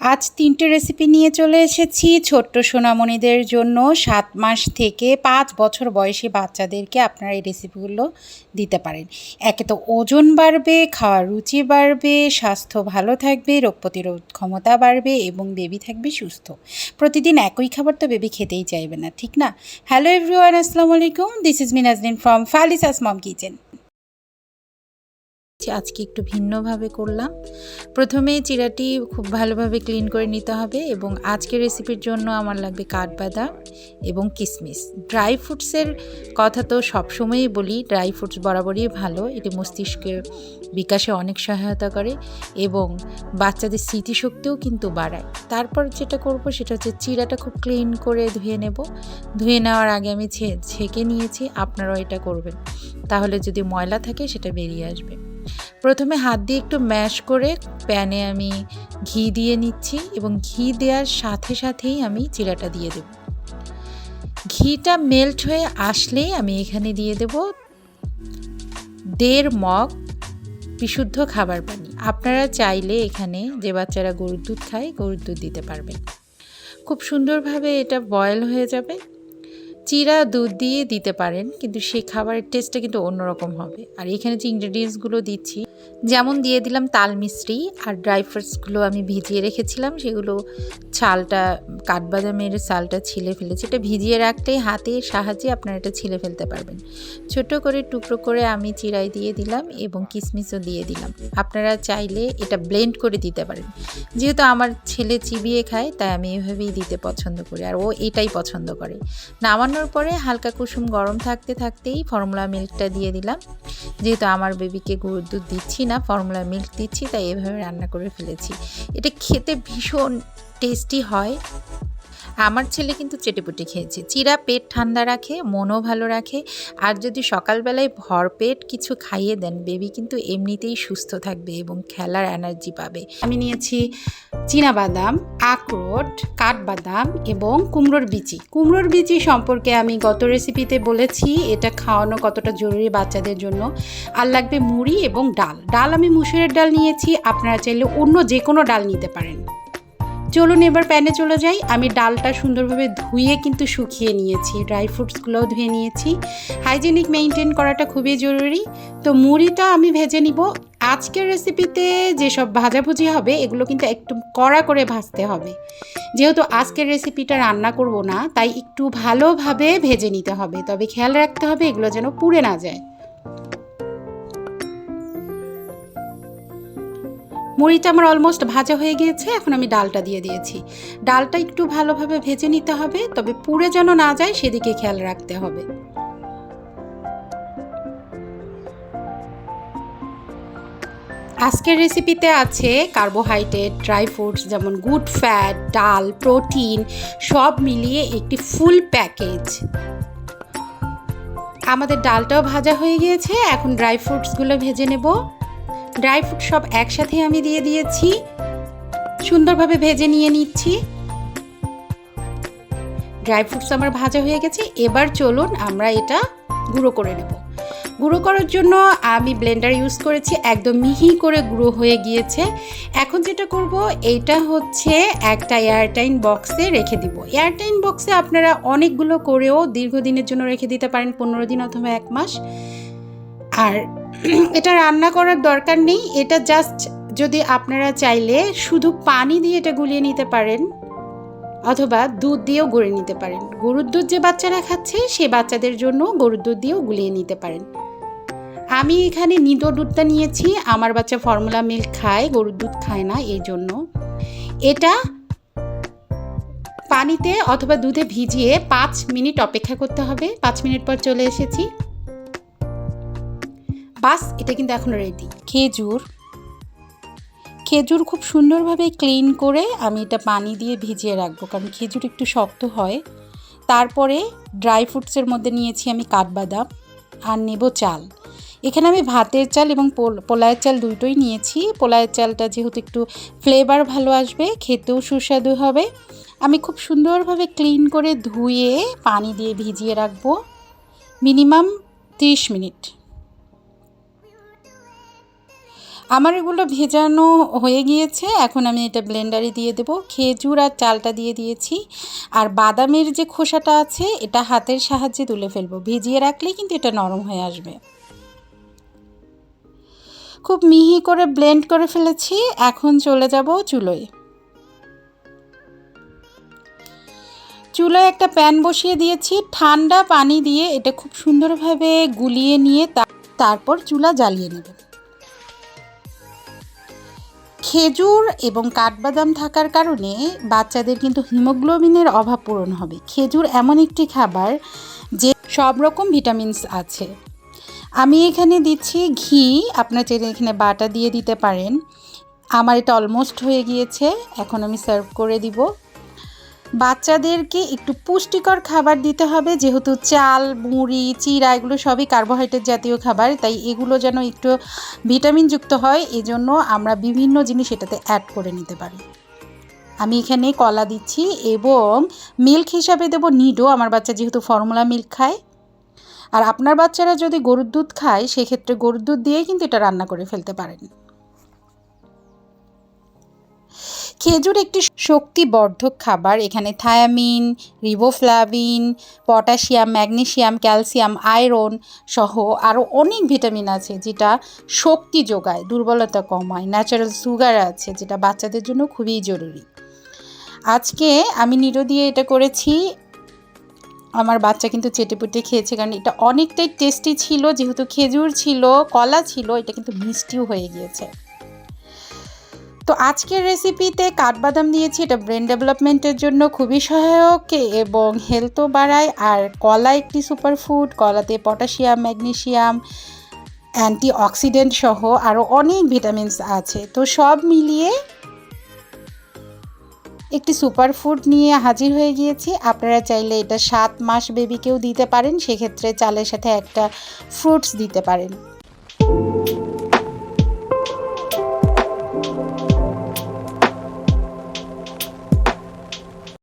আজ তিনটে রেসিপি নিয়ে চলে এসেছি। ছোট্ট সোনামণিদের জন্য সাত মাস থেকে পাঁচ বছর বয়সী বাচ্চাদেরকে আপনারা এই রেসিপিগুলো দিতে পারেন। একে তো ওজন বাড়বে, খাওয়ার রুচি বাড়বে, স্বাস্থ্য ভালো থাকবে, রোগ প্রতিরোধ ক্ষমতা বাড়বে এবং বেবি থাকবে সুস্থ। প্রতিদিন একই খাবার তো বেবি খেতেই চাইবে না, ঠিক না? হ্যালো এভরিওয়ান আসসালামু আলাইকুম। দিস ইজ মিনাজদিন ফ্রম ফালিসাস মম কিচেন আজকে একটু ভিন্নভাবে করলাম। প্রথমে চিরাটি খুব ভালোভাবে ক্লিন করে নিতে হবে এবং আজকের রেসিপির জন্য আমার লাগবে কাঠবাদাম এবং কিশমিশ ড্রাই ফ্রুটসের কথা তো সবসময়ই বলি ড্রাই ফ্রুটস বরাবরই ভালো, এটি মস্তিষ্কের বিকাশে অনেক সহায়তা করে এবং বাচ্চাদের স্মৃতিশক্তিও কিন্তু বাড়ায়। তারপর যেটা করব সেটা হচ্ছে চিরাটা খুব ক্লিন করে ধুয়ে নেব। ধুয়ে নেওয়ার আগে আমি ছেঁকে নিয়েছি, আপনারাও এটা করবেন। তাহলে যদি ময়লা থাকে সেটা বেরিয়ে আসবে। প্রথমে হাত দিয়ে একটু ম্যাশ করে প্যানে আমি ঘি দিয়ে নিচ্ছি এবং ঘি দেওয়ার সাথে সাথেই আমি চিরাটা দিয়ে দেব। ঘিটা মেল্ট হয়ে আসলেই আমি এখানে দিয়ে দেব দেড় মগ বিশুদ্ধ খাবার পানি। আপনারা চাইলে এখানে যে বাচ্চারা গরুর দুধ খায়, গরুর দুধ দিতে পারবেন। খুব সুন্দরভাবে এটা বয়েল হয়ে যাবে। চিরা দুধ দিয়ে দিতে পারেন, কিন্তু সেই খাবারের টেস্টটা কিন্তু অন্যরকম হবে। আর এখানে যে ইনগ্রেডিয়েন্টসগুলো দিচ্ছি যেমন দিয়ে দিলাম তাল মিশ্রি আর ড্রাই ফ্রুটসগুলো আমি ভিজিয়ে রেখেছিলাম, সেগুলো ছালটা কাঠবাদামের চালটা ছিলে ফেলেছি। এটা ভিজিয়ে রাখলেই হাতের সাহায্যে আপনারা এটা ছিলে ফেলতে পারবেন। ছোট করে টুকরো করে আমি চিরাই দিয়ে দিলাম এবং কিশমিশও দিয়ে দিলাম। আপনারা চাইলে এটা ব্লেন্ড করে দিতে পারেন। যেহেতু আমার ছেলে চিবিয়ে খায়, তাই আমি এভাবেই দিতে পছন্দ করি আর ও এটাই পছন্দ করে। নামানোর পরে হালকা কুসুম গরম থাকতে থাকতেই ফর্মুলা মিল্কটা দিয়ে দিলাম। যেহেতু আমার বেবিকে গরুর দুধ দিচ্ছি না ফর্মুলা মিল্ক দিচ্ছি তাই এভাবে রান্না করে ফেলেছি। এটা খেতে ভীষণ টেস্টি হয়। আমার ছেলে কিন্তু চেটেপুটে খেয়েছে। চিরা পেট ঠান্ডা রাখে, মনও ভালো রাখে, আর যদি সকালবেলায় ভরপেট কিছু খাইয়ে দেন, বেবি কিন্তু এমনিতেই সুস্থ থাকবে এবং খেলার এনার্জি পাবে। আমি নিয়েছি বাদাম আখরোট, কাঠবাদাম এবং কুমড়োর বিচি। কুমড়োর বিচি সম্পর্কে আমি গত রেসিপিতে বলেছি, এটা খাওয়ানো কতটা জরুরি বাচ্চাদের জন্য। আর লাগবে মুড়ি এবং ডাল। ডাল আমি মুসুরের ডাল নিয়েছি, আপনারা চাইলে অন্য যে কোনো ডাল নিতে পারেন। চলুন এবার প্যানে চলে যাই। আমি ডালটা সুন্দরভাবে ধুয়ে কিন্তু শুকিয়ে নিয়েছি। ড্রাই ফ্রুটসগুলোও ধুয়ে নিয়েছি। হাইজেনিক মেনটেন করাটা খুবই জরুরি। তো মুড়িটা আমি ভেজে নিব। আজকের রেসিপিতে যেসব ভাজাভুজি হবে, এগুলো কিন্তু একটু কড়া করে ভাজতে হবে। যেহেতু আজকের রেসিপিটা রান্না করব না, তাই একটু ভালোভাবে ভেজে নিতে হবে। তবে খেয়াল রাখতে হবে এগুলো যেন পুড়ে না যায়। মুড়িটা আমার অলমোস্ট ভাজা হয়ে গিয়েছে, এখন আমি ডালটা দিয়ে দিয়েছি। ডালটা একটু ভালোভাবে ভেজে নিতে হবে, তবে পুড়ে যেন না যায় সেদিকে খেয়াল রাখতে হবে। আজকের রেসিপিতে আছে কার্বোহাইড্রেট ড্রাই ফ্রুটস যেমন গুড ফ্যাট ডাল প্রোটিন সব মিলিয়ে একটি ফুল প্যাকেজ আমাদের ডালটাও ভাজা হয়ে গিয়েছে, এখন ড্রাই ফ্রুটসগুলো ভেজে নেব। ড্রাই ফ্রুট সব একসাথে আমি দিয়ে দিয়েছি। সুন্দরভাবে ভেজে নিয়ে নিচ্ছি। ড্রাই ফ্রুটস আমার ভাজা হয়ে গেছে। এবার চলুন আমরা এটা গুঁড়ো করে নেব। গুঁড়ো করার জন্য আমি ব্লেন্ডার ইউজ করেছি। একদম মিহি করে গুঁড়ো হয়ে গিয়েছে। এখন যেটা করব এইটা হচ্ছে একটা এয়ারটাইন বক্সে রেখে দিব। এয়ারটাইন বক্সে আপনারা অনেকগুলো করেও দীর্ঘদিনের জন্য রেখে দিতে পারেন, পনেরো দিন অথবা এক মাস। আর এটা রান্না করার দরকার নেই, এটা জাস্ট যদি আপনারা চাইলে শুধু পানি দিয়ে এটা গুলিয়ে নিতে পারেন, অথবা দুধ দিয়েও গড়ে নিতে পারেন। গরুর দুধ যে বাচ্চারা খাচ্ছে, সে বাচ্চাদের জন্য গরুর দুধ দিয়েও গুলিয়ে নিতে পারেন। আমি এখানে নিদো দুধটা নিয়েছি, আমার বাচ্চা ফর্মুলা মিল্ক খায়, গরুর দুধ খায় না এই জন্য। এটা পানিতে অথবা দুধে ভিজিয়ে পাঁচ মিনিট অপেক্ষা করতে হবে, পাঁচ মিনিট পর চলে এসেছি। বাস, এটা কিন্তু এখন রেডি খেজুর। খেজুর খুব সুন্দরভাবে ক্লিন করে আমি এটা পানি দিয়ে ভিজিয়ে রাখব, কারণ খেজুর একটু শক্ত হয়। তারপরে ড্রাই ফ্রুটসের মধ্যে নিয়েছি আমি কাঠবাদাম আর নেব চাল। এখানে আমি ভাতের চাল এবং পোলায়ের চাল দুটোই নিয়েছি। পোলায়ের চালটা যেহেতু একটু ফ্লেভার ভালো আসবে, খেতেও সুস্বাদু হবে। আমি খুব সুন্দরভাবে ক্লিন করে ধুয়ে পানি দিয়ে ভিজিয়ে রাখব। Minimum 30 minute. আমার এগুলো ভেজানো হয়ে গিয়েছে, এখন আমি এটা ব্লেন্ডারে দিয়ে দেবো। খেজুর আর চালটা দিয়ে দিয়েছি। আর বাদামের যে খোসাটা আছে, এটা হাতের সাহায্যে তুলে ফেলব। ভিজিয়ে রাখলেই কিন্তু এটা নরম হয়ে আসবে। খুব মিহি করে ব্লেন্ড করে ফেলেছি, এখন চলে যাব চুলোয়। চুলায় একটা প্যান বসিয়ে দিয়েছি, ঠান্ডা পানি দিয়ে এটা খুব সুন্দরভাবে গুলিয়ে নিয়ে তারপর চুলা জ্বালিয়ে নেবে। খেজুর এবং কাঠবাদাম থাকার কারণে বাচ্চাদের কিন্তু হিমোগ্লোবিনের অভাব পূরণ হবে। খেজুর এমন একটি খাবার যে সব রকম ভিটামিনস আছে। আমি এখানে দিচ্ছি ঘি, আপনার চাইলে এখানে বাটা দিয়ে দিতে পারেন। আমার এটা অলমোস্ট হয়ে গিয়েছে, এখন আমি সার্ভ করে দিব। বাচ্চাদেরকে একটু পুষ্টিকর খাবার দিতে হবে, যেহেতু চাল, মুড়ি চিরা এগুলো সবই কার্বোহাইড্রেট জাতীয় খাবার, তাই এগুলো যেন একটু ভিটামিনযুক্ত হয়, এজন্য আমরা বিভিন্ন জিনিস এটাতে অ্যাড করে নিতে পারি। আমি এখানে কলা দিচ্ছি এবং মিল্ক হিসাবে দেবো নিডো, আমার বাচ্চা যেহেতু ফর্মুলা মিল্ক খায়। আর আপনার বাচ্চারা যদি গরুর দুধ খায়, সেক্ষেত্রে গরুর দুধ দিয়েই কিন্তু এটা রান্না করে ফেলতে পারেন। খেজুর একটি শক্তিবর্ধক খাবার। এখানে thiamine, riboflavin, potassium, magnesium, calcium, iron সহ আরও অনেক ভিটামিন আছে যেটা শক্তি যোগায়, দুর্বলতা কমায় ন্যাচারাল সুগার আছে যেটা বাচ্চাদের জন্য খুবই জরুরি। আজকে আমি নিরো দিয়ে এটা করেছি। আমার বাচ্চা কিন্তু চেটেপুটে খেয়েছে কারণ এটা অনেকটাই টেস্টি ছিল, যেহেতু খেজুর ছিল, কলা ছিল, এটা কিন্তু মিষ্টিও হয়ে গিয়েছে। তো আজকের রেসিপিতে কাঠবাদাম দিয়েছি, এটা ব্রেন ডেভেলপমেন্টের জন্য খুবই সহায়ক এবং হেলথও বাড়ায়। আর কলা একটি সুপারফুড কলাতে পটাশিয়াম ম্যাগনেশিয়াম অ্যান্টি অক্সিডেন্ট সহ আরও অনেক ভিটামিনস আছে। তো সব মিলিয়ে একটি সুপারফুড নিয়ে হাজির হয়ে গিয়েছি। আপনারা চাইলে এটা সাত মাস বেবিকেও দিতে পারেন, সেক্ষেত্রে চালের সাথে একটা ফ্রুটস দিতে পারেন।